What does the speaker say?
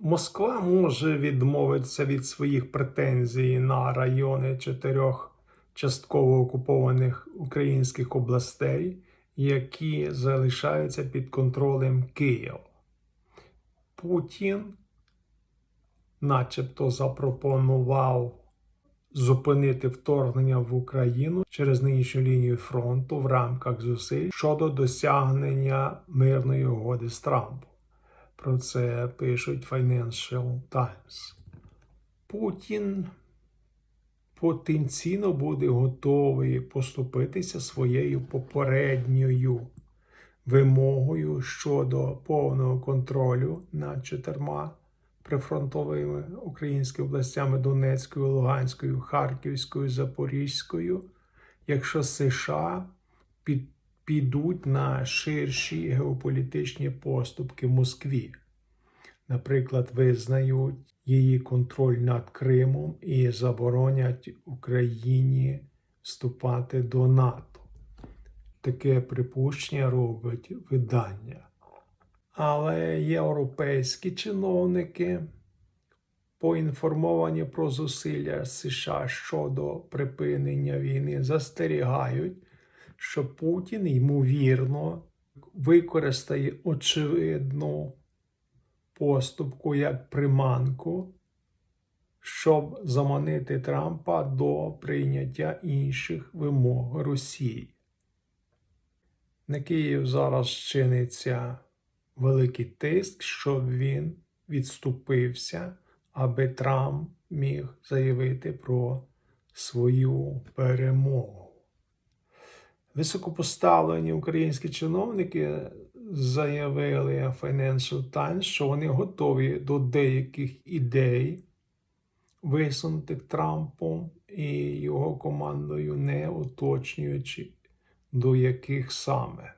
Москва може відмовитися від своїх претензій на райони чотирьох частково окупованих українських областей, які залишаються під контролем Києва. Путін, начебто, запропонував зупинити вторгнення в Україну через нинішню лінію фронту в рамках зусиль щодо досягнення мирної угоди з Трампом. Про це пишуть Financial Times. Путін потенційно буде готовий поступитися своєю попередньою вимогою щодо повного контролю над чотирма прифронтовими українськими областями Донецькою, Луганською, Харківською, Запорізькою, якщо США під, підуть на ширші геополітичні поступки Москві. Наприклад, визнають її контроль над Кримом і заборонять Україні вступати до НАТО. Таке припущення робить видання. Але європейські чиновники поінформовані про зусилля США щодо припинення війни застерігають, що Путін, ймовірно, використає очевидну поступку як приманку, щоб заманити Трампа до прийняття інших вимог Росії. На Київ зараз чиниться великий тиск, щоб він відступився, аби Трамп міг заявити про свою перемогу. Високопоставлені українські чиновники заявили Financial Times, що вони готові до деяких ідей, висунутих Трампом і його командою, не уточнюючи до яких саме.